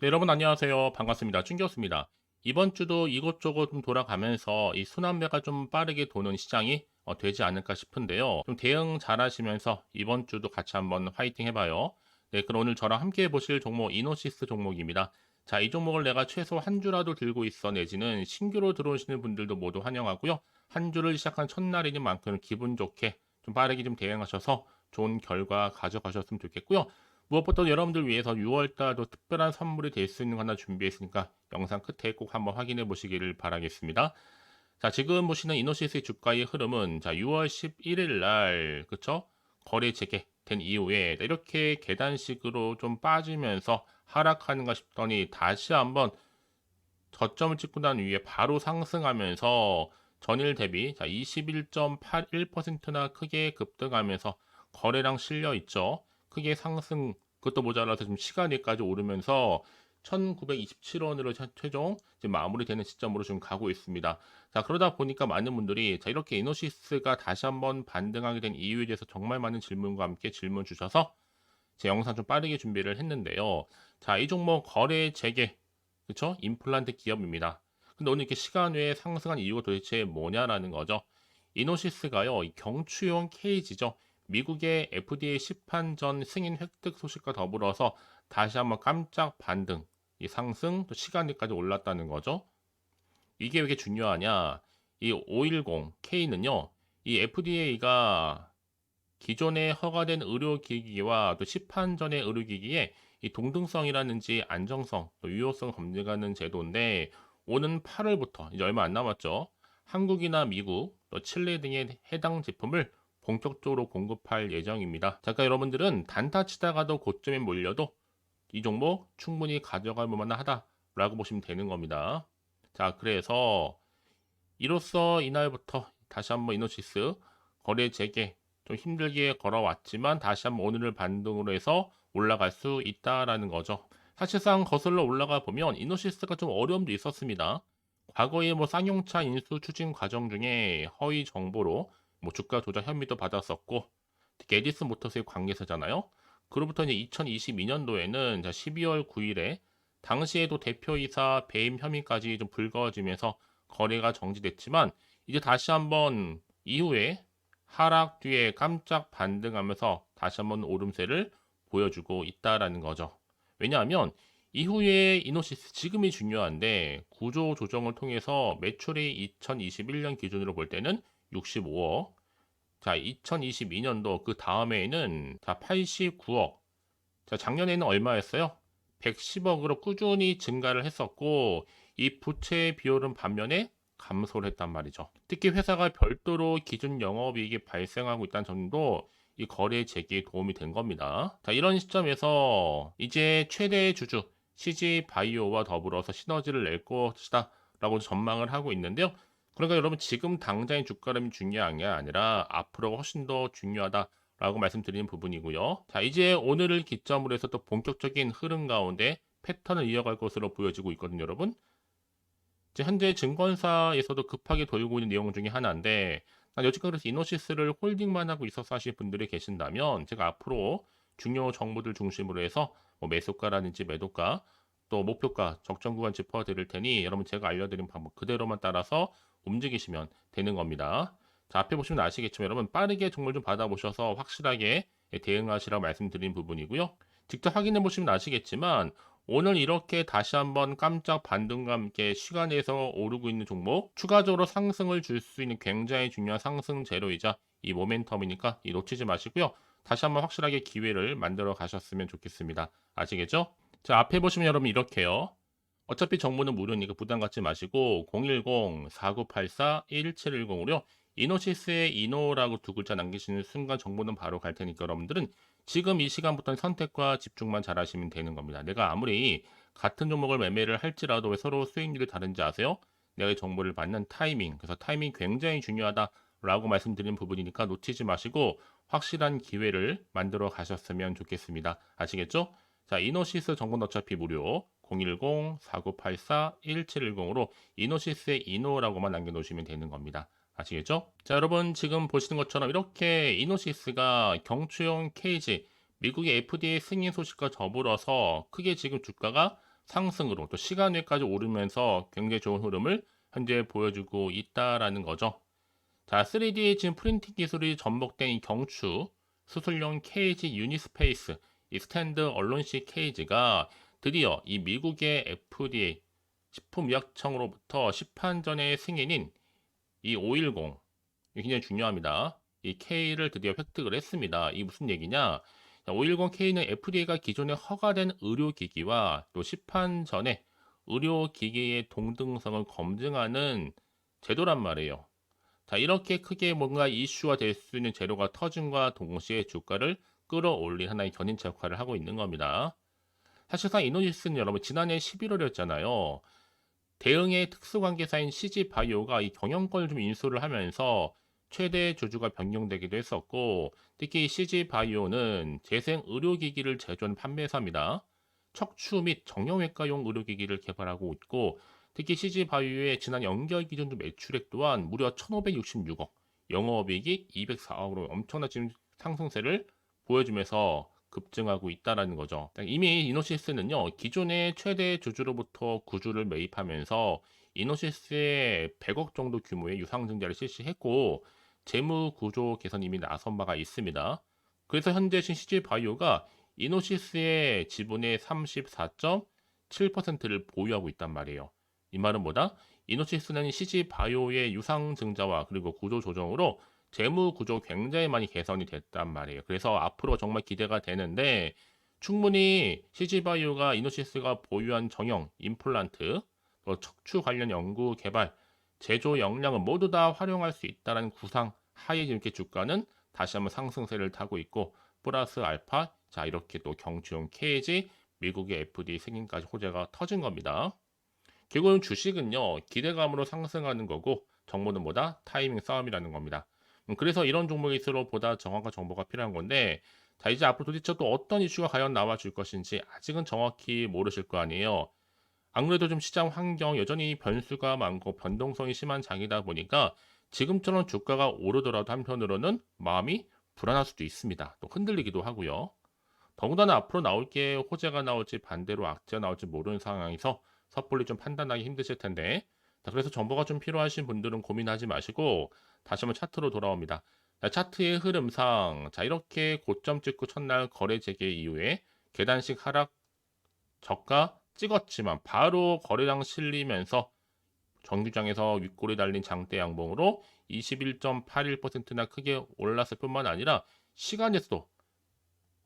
네, 여러분 안녕하세요. 반갑습니다. 충기였습니다. 이번 주도 이곳저곳 좀 돌아가면서 이 순환매가 좀 빠르게 도는 시장이 어, 되지 않을까 싶은데요. 좀 대응 잘 하시면서 이번 주도 같이 한번 화이팅 해봐요. 네, 그럼 오늘 저랑 함께 해보실 종목 이노시스 종목입니다. 자, 이 종목을 내가 최소 한 주라도 들고 있어 내지는 신규로 들어오시는 분들도 모두 환영하고요. 한 주를 시작한 첫날이니 만큼 기분 좋게 좀 빠르게 좀 대응하셔서 좋은 결과 가져가셨으면 좋겠고요. 무엇보다 여러분들 위해서 6월달도 특별한 선물이 될 수 있는 거 하나 준비했으니까 영상 끝에 꼭 한번 확인해 보시기를 바라겠습니다. 자, 지금 보시는 이노시스의 주가의 흐름은 자, 6월 11일 날 그쵸? 거래 재개된 이후에 이렇게 계단식으로 좀 빠지면서 하락하는가 싶더니 다시 한번 저점을 찍고 난 이후에 바로 상승하면서 전일 대비 자, 21.81%나 크게 급등하면서 거래량 실려 있죠. 크게 상승 그것도 모자라서 좀 시간에까지 오르면서 1927원으로 최종 지금 마무리되는 시점으로 지금 가고 있습니다. 자, 그러다 보니까 많은 분들이 자, 이렇게 이노시스가 다시 한번 반등하게 된 이유에 대해서 정말 많은 질문과 함께 질문 주셔서 제 영상 좀 빠르게 준비를 했는데요. 자, 이 종목 거래 재개 그쵸? 임플란트 기업입니다. 근데 오늘 이렇게 시간 외에 상승한 이유가 도대체 뭐냐라는 거죠. 이노시스가요, 이 경추용 케이지죠. 미국의 FDA 시판 전 승인 획득 소식과 더불어서 다시 한번 깜짝 반등, 이 상승, 또 시간대까지 올랐다는 거죠. 이게 왜 이렇게 중요하냐? 이 510K는요, 이 FDA가 기존에 허가된 의료기기와 또 시판 전의 의료기기에 이 동등성이라든지 안정성, 또 유효성 검증하는 제도인데 오는 8월부터 이제 얼마 안 남았죠. 한국이나 미국, 또 칠레 등의 해당 제품을 본격적으로 공급할 예정입니다. 잠깐 여러분들은 단타 치다가도 고점에 몰려도 이 종목 충분히 가져갈 만하다라고 보시면 되는 겁니다. 자, 그래서 이로써 이날부터 다시 한번 이노시스 거래 재개 좀 힘들게 걸어왔지만 다시 한번 오늘을 반등으로 해서 올라갈 수 있다라는 거죠. 사실상 거슬러 올라가 보면 이노시스가 좀 어려움도 있었습니다. 과거에 뭐 쌍용차 인수 추진 과정 중에 허위 정보로 뭐 주가 조작 혐의도 받았었고 에디슨 모터스의 관계사잖아요. 그로부터 이제 2022년도에는 12월 9일에 당시에도 대표이사 배임 혐의까지 좀 불거지면서 거래가 정지됐지만 이제 다시 한번 이후에 하락 뒤에 깜짝 반등하면서 다시 한번 오름세를 보여주고 있다라는 거죠. 왜냐하면 이후에 이노시스 지금이 중요한데 구조 조정을 통해서 매출이 2021년 기준으로 볼 때는 65억. 자, 2022년도 그 다음에는 자, 89억. 자, 작년에는 얼마였어요? 110억으로 꾸준히 증가를 했었고 이 부채 비율은 반면에 감소를 했단 말이죠. 특히 회사가 별도로 기준 영업이익이 발생하고 있다는 점도 이 거래 재개에 도움이 된 겁니다. 자, 이런 시점에서 이제 최대 주주 CG 바이오와 더불어서 시너지를 낼 것이다 라고 전망을 하고 있는데요. 그러니까 여러분 지금 당장의 주가름이 중요한 게 아니라 앞으로가 훨씬 더 중요하다라고 말씀드리는 부분이고요. 자 이제 오늘을 기점으로 해서 또 본격적인 흐름 가운데 패턴을 이어갈 것으로 보여지고 있거든요, 여러분. 이제 현재 증권사에서도 급하게 돌고 있는 내용 중에 하나인데 난 여지까지 그래서 이노시스를 홀딩만 하고 있어서 하실 분들이 계신다면 제가 앞으로 중요 정보들 중심으로 해서 뭐 매수가라든지 매도가 또 목표가 적정 구간 짚어드릴 테니 여러분 제가 알려드린 방법 그대로만 따라서 움직이시면 되는 겁니다. 자, 앞에 보시면 아시겠지만 여러분 빠르게 종물 좀 받아보셔서 확실하게 대응하시라고 말씀드린 부분이고요. 직접 확인해 보시면 아시겠지만 오늘 이렇게 다시 한번 깜짝 반등과 함께 시간에서 오르고 있는 종목 추가적으로 상승을 줄 수 있는 굉장히 중요한 상승 재료이자 이 모멘텀이니까 이 놓치지 마시고요. 다시 한번 확실하게 기회를 만들어 가셨으면 좋겠습니다. 아시겠죠? 자, 앞에 보시면 여러분 이렇게요. 어차피 정보는 무료니까 부담 갖지 마시고 010-4984-1710으로 이노시스의 이노라고 두 글자 남기시는 순간 정보는 바로 갈 테니까 여러분들은 지금 이 시간부터는 선택과 집중만 잘 하시면 되는 겁니다. 내가 아무리 같은 종목을 매매를 할지라도 왜 서로 수익률이 다른지 아세요? 내가 이 정보를 받는 타이밍. 그래서 타이밍 굉장히 중요하다라고 말씀드린 부분이니까 놓치지 마시고 확실한 기회를 만들어 가셨으면 좋겠습니다. 아시겠죠? 자, 이노시스 정보는 어차피 무료. 010-4984-1710으로 이노시스의 이노라고만 남겨놓으시면 되는 겁니다. 아시겠죠? 자, 여러분 지금 보시는 것처럼 이렇게 이노시스가 경추용 케이지 미국의 FDA 승인 소식과 더불어서 크게 지금 주가가 상승으로 또 시간 외까지 오르면서 굉장히 좋은 흐름을 현재 보여주고 있다라는 거죠. 자, 3D 지금 프린팅 기술이 접목된 이 경추 수술용 케이지 유니스페이스 이 스탠드 언론식 케이지가 드디어 이 미국의 FDA 식품의약청으로부터 시판전의 승인인 이 510 이게 굉장히 중요합니다. 이 K를 드디어 획득을 했습니다. 이 무슨 얘기냐? 510K는 FDA가 기존에 허가된 의료기기와 또 시판 전에 의료기기의 동등성을 검증하는 제도란 말이에요. 자, 이렇게 크게 뭔가 이슈가 될수 있는 재료가 터짐과 동시에 주가를 끌어올린 하나의 견인차 역할을 하고 있는 겁니다. 사실상 이노시스는 여러분 지난해 11월이었잖아요. 대응의 특수관계사인 CG바이오가 이 경영권을 좀 인수를 하면서 최대 주주가 변경되기도 했었고 특히 CG바이오는 재생 의료기기를 제조하는 판매사입니다. 척추 및 정형외과용 의료기기를 개발하고 있고 특히 CG바이오의 지난 연결 기준 매출액 또한 무려 1566억, 영업이익이 204억으로 엄청난 지금 상승세를 보여주면서 급증하고 있다라는 거죠. 이미 이노시스는요, 기존의 최대 주주로부터 구주를 매입하면서 이노시스에 100억 정도 규모의 유상증자를 실시했고, 재무 구조 개선 이미 나선 바가 있습니다. 그래서 현재 CG 바이오가 이노시스의 지분의 34.7%를 보유하고 있단 말이에요. 이 말은 뭐다? 이노시스는 CG 바이오의 유상 증자와 그리고 구조 조정으로 재무 구조 굉장히 많이 개선이 됐단 말이에요. 그래서 앞으로 정말 기대가 되는데 충분히 CG바이오가 이노시스가 보유한 정형, 임플란트, 또 척추 관련 연구 개발, 제조 역량을 모두 다 활용할 수 있다는 구상 하에 이렇게 주가는 다시 한번 상승세를 타고 있고 플러스 알파 자 이렇게 또 경주용 케이지 미국의 FD 승인까지 호재가 터진 겁니다. 결국은 주식은요 기대감으로 상승하는 거고 정보는 뭐다 타이밍 싸움이라는 겁니다. 음, 그래서 이런 종목일수록 보다 정확한 정보가 필요한 건데 자 이제 앞으로 도대체 또 어떤 이슈가 과연 나와줄 것인지 아직은 정확히 모르실 거 아니에요. 안 그래도 좀 시장 환경 여전히 변수가 많고 변동성이 심한 장이다 보니까 지금처럼 주가가 오르더라도 한편으로는 마음이 불안할 수도 있습니다. 또 흔들리기도 하고요. 더군다나 앞으로 나올 게 호재가 나올지 반대로 악재가 나올지 모르는 상황에서 섣불리 좀 판단하기 힘드실 텐데 자, 그래서 정보가 좀 필요하신 분들은 고민하지 마시고 다시 한번 차트로 돌아옵니다. 자, 차트의 흐름상 자 이렇게 고점 찍고 첫날 거래 재개 이후에 계단식 하락 저가 찍었지만 바로 거래량 실리면서 정규장에서 윗골이 달린 장대 양봉으로 21.81%나 크게 올랐을 뿐만 아니라 시간에서도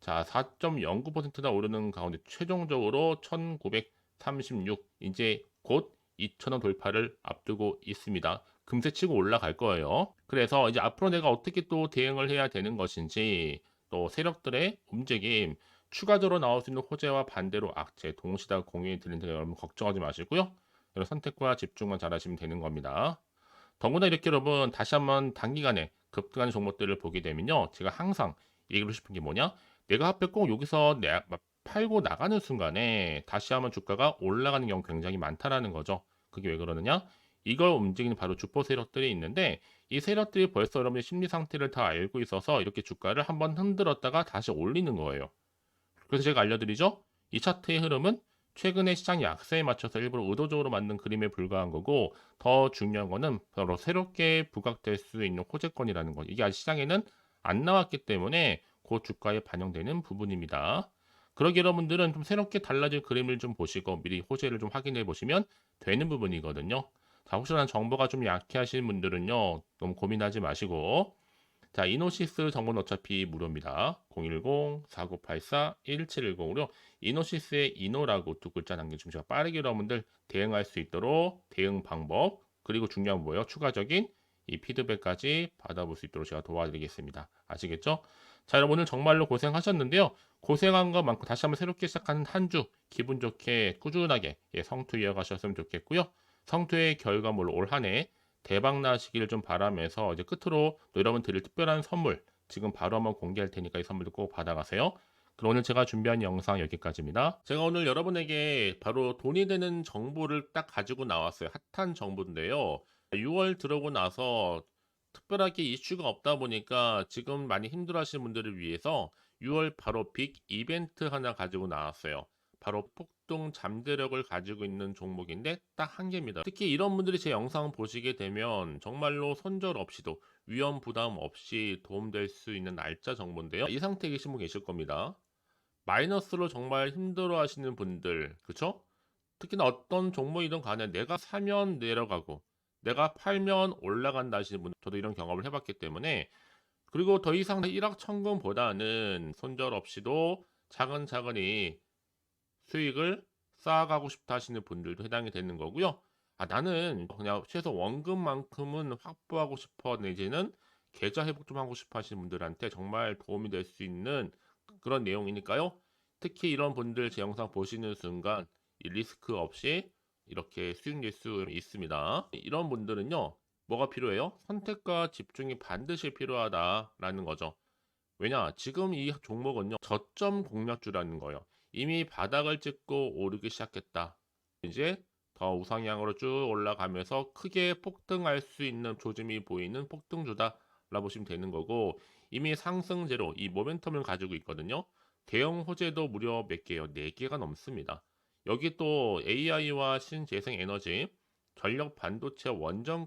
자 4.09%나 오르는 가운데 최종적으로 1936 이제 곧 2,000원 돌파를 앞두고 있습니다. 금세 치고 올라갈 거예요. 그래서 이제 앞으로 내가 어떻게 또 대응을 해야 되는 것인지 또 세력들의 움직임 추가적으로 나올 수 있는 호재와 반대로 악재 동시다 공유해 드리는 데 여러분 걱정하지 마시고요. 여러분 선택과 집중만 잘하시면 되는 겁니다. 더구나 이렇게 여러분 다시 한번 단기간에 급등하는 종목들을 보게 되면요. 제가 항상 얘기하고 싶은 게 뭐냐? 내가 하필 꼭 여기서 내, 팔고 나가는 순간에 다시 한번 주가가 올라가는 경우 굉장히 많다라는 거죠. 그게 왜 그러느냐? 이걸 움직이는 바로 주포 세력들이 있는데 이 세력들이 벌써 여러분의 심리 상태를 다 알고 있어서 이렇게 주가를 한번 흔들었다가 다시 올리는 거예요. 그래서 제가 알려드리죠. 이 차트의 흐름은 최근의 시장 약세에 맞춰서 일부러 의도적으로 만든 그림에 불과한 거고 더 중요한 거는 바로 새롭게 부각될 수 있는 호재권이라는 거. 이게 아직 시장에는 안 나왔기 때문에 그 주가에 반영되는 부분입니다. 그러기 여러분들은 좀 새롭게 달라질 그림을 좀 보시고 미리 호재를 좀 확인해 보시면 되는 부분이거든요. 자, 혹시나 정보가 좀 약해하시는 분들은요, 너무 고민하지 마시고, 자, 이노시스 정보는 어차피 무료입니다. 010-4984-1710으로 이노시스의 이노라고 두 글자 남겨주시면 제가 빠르게 여러분들 대응할 수 있도록 대응 방법, 그리고 중요한 뭐예요? 추가적인 이 피드백까지 받아볼 수 있도록 제가 도와드리겠습니다. 아시겠죠? 자, 여러분 오늘 정말로 고생하셨는데요. 고생한 것 많고 다시 한번 새롭게 시작하는 한 주 기분 좋게 꾸준하게 예, 성투 이어가셨으면 좋겠고요. 성투의 결과물로 올 한 해 대박 나시기를 좀 바라면서 이제 끝으로 또 여러분 드릴 특별한 선물 지금 바로 한번 공개할 테니까 이 선물도 꼭 받아가세요. 그럼 오늘 제가 준비한 영상 여기까지입니다. 제가 오늘 여러분에게 바로 돈이 되는 정보를 딱 가지고 나왔어요. 핫한 정보인데요. 6월 들어오고 나서 특별하게 이슈가 없다 보니까 지금 많이 힘들어 하시는 분들을 위해서 6월 바로 빅 이벤트 하나 가지고 나왔어요. 바로 폭등 잠재력을 가지고 있는 종목인데 딱 한 개입니다. 특히 이런 분들이 제 영상 보시게 되면 정말로 손절 없이도 위험 부담 없이 도움될 수 있는 날짜 정보인데요. 이 상태에 계신 분 계실 겁니다. 마이너스로 정말 힘들어 하시는 분들, 그쵸? 특히나 어떤 종목이든 간에 내가 사면 내려가고 내가 팔면 올라간다 하시는 분, 저도 이런 경험을 해봤기 때문에 그리고 더 이상 일확천금보다는 손절 없이도 차근차근히 수익을 쌓아가고 싶다 하시는 분들도 해당이 되는 거고요. 아, 나는 그냥 최소 원금만큼은 확보하고 싶어 내지는 계좌 회복 좀 하고 싶어 하시는 분들한테 정말 도움이 될 수 있는 그런 내용이니까요. 특히 이런 분들 제 영상 보시는 순간 이 리스크 없이 이렇게 수익 낼수 있습니다. 이런 분들은요, 뭐가 필요해요? 선택과 집중이 반드시 필요하다라는 거죠. 왜냐, 지금 이 종목은요, 저점 공략주라는 거예요. 이미 바닥을 찍고 오르기 시작했다. 이제 더 우상향으로 쭉 올라가면서 크게 폭등할 수 있는 조짐이 보이는 폭등주다. 라 보시면 되는 거고 이미 상승제로 이 모멘텀을 가지고 있거든요. 대형 호재도 무려 몇 개요? 4개가 넘습니다. 여기 또 AI와 신재생 에너지, 전력 반도체 원전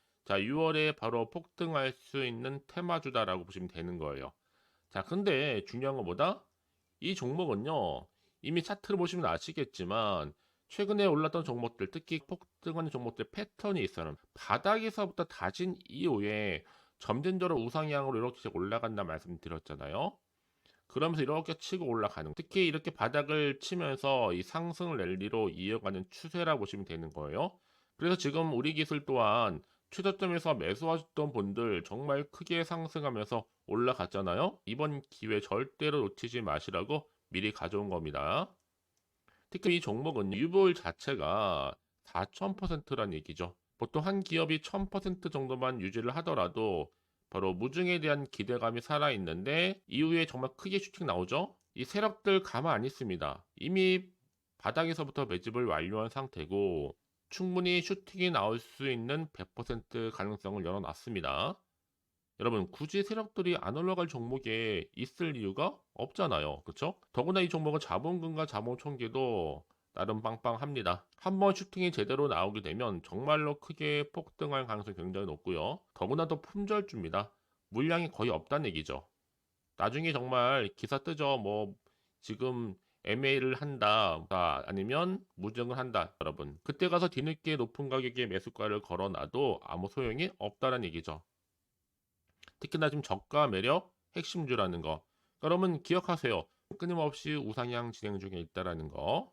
자, 6월에 바로 폭등할 수 있는 테마주다라고 보시면 되는 거예요. 자, 근데 중요한 것보다 이 종목은요. 이미 차트를 보시면 아시겠지만 최근에 올랐던 종목들, 특히 폭등하는 종목들 패턴이 있어요. 바닥에서부터 다진 이후에 점진적으로 우상향으로 이렇게 올라간다 말씀드렸잖아요. 그러면서 이렇게 치고 올라가는 특히 이렇게 바닥을 치면서 이 상승 랠리로 이어가는 추세라 보시면 되는 거예요. 그래서 지금 우리 기술 또한 최저점에서 매수하셨던 분들 정말 크게 상승하면서 올라갔잖아요. 이번 기회 절대로 놓치지 마시라고 미리 가져온 겁니다. 특히 이 종목은 유볼 자체가 4,000%란 얘기죠. 보통 한 기업이 1000% 정도만 유지를 하더라도 바로 무중에 대한 기대감이 살아있는데 이후에 정말 크게 슈팅 나오죠. 이 세력들 가만 안 있습니다. 이미 바닥에서부터 매집을 완료한 상태고 충분히 슈팅이 나올 수 있는 100% 가능성을 열어놨습니다. 여러분 굳이 세력들이 안 올라갈 종목에 있을 이유가 없잖아요. 그렇죠? 더구나 이 종목은 자본금과 자본 총계도 나름 빵빵합니다. 한번 슈팅이 제대로 나오게 되면 정말로 크게 폭등할 가능성이 굉장히 높고요. 더구나 더 품절주입니다. 물량이 거의 없다는 얘기죠. 나중에 정말 기사 뜨죠. 뭐 지금 MA를 한다 아니면 무증을 한다 여러분. 그때 가서 뒤늦게 높은 가격에 매수가를 걸어놔도 아무 소용이 없다는 얘기죠. 특히나 지금 저가 매력 핵심주라는 거. 여러분 기억하세요. 끊임없이 우상향 진행 중에 있다라는 거.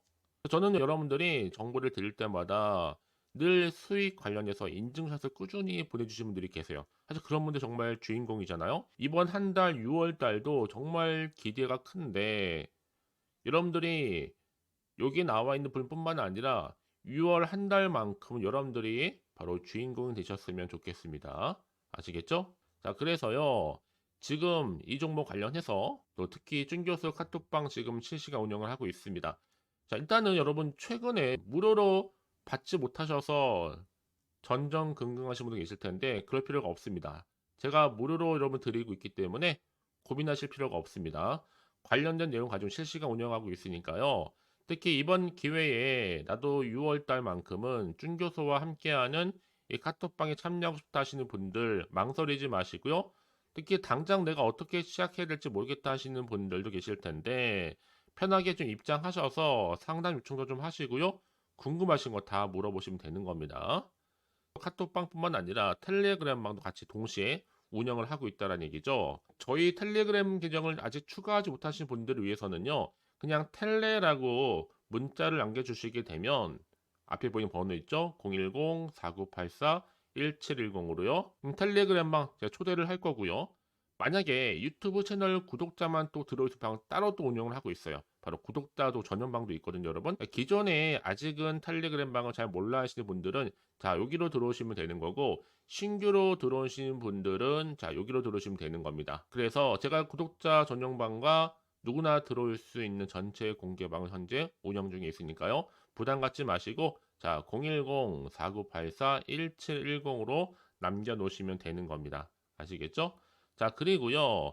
저는 여러분들이 정보를 드릴 때마다 늘 수익 관련해서 인증샷을 꾸준히 보내주신 분들이 계세요. 사실 그런 분들 정말 주인공이잖아요. 이번 한 달 6월 달도 정말 기대가 큰데 여러분들이 여기 나와 있는 분뿐만 아니라 6월 한 달만큼 여러분들이 바로 주인공이 되셨으면 좋겠습니다. 아시겠죠? 자, 그래서요. 지금 이 종목 관련해서 또 특히 쭌교수 카톡방 지금 실시간 운영을 하고 있습니다. 자, 일단은 여러분 최근에 무료로 받지 못하셔서 전전긍긍하신 분들 계실 텐데 그럴 필요가 없습니다. 제가 무료로 여러분 드리고 있기 때문에 고민하실 필요가 없습니다. 관련된 내용 가지고 실시간 운영하고 있으니까요. 특히 이번 기회에 나도 6월 달만큼은 쭌교수와 함께하는 이 카톡방에 참여하고 싶다 하시는 분들 망설이지 마시고요. 특히 당장 내가 어떻게 시작해야 될지 모르겠다 하시는 분들도 계실 텐데 편하게 좀 입장하셔서 상담 요청도 좀 하시고요. 궁금하신 거 다 물어보시면 되는 겁니다. 카톡방뿐만 아니라 텔레그램방도 같이 동시에 운영을 하고 있다는 얘기죠. 저희 텔레그램 계정을 아직 추가하지 못하신 분들을 위해서는요. 그냥 텔레라고 문자를 남겨주시게 되면 앞에 보이는 번호 있죠? 010-4984-1710으로요. 텔레그램방 제가 초대를 할 거고요. 만약에 유튜브 채널 구독자만 또 들어오실 방 따로 또 운영을 하고 있어요. 바로 구독자도 전용방도 있거든요, 여러분. 기존에 아직은 텔레그램 방을 잘 몰라 하시는 분들은 자, 여기로 들어오시면 되는 거고 신규로 들어오시는 분들은 자, 여기로 들어오시면 되는 겁니다. 그래서 제가 구독자 전용방과 누구나 들어올 수 있는 전체 공개방을 현재 운영 중에 있으니까요. 부담 갖지 마시고 자, 010-4984-1710으로 남겨 놓으시면 되는 겁니다. 아시겠죠? 자, 그리고요.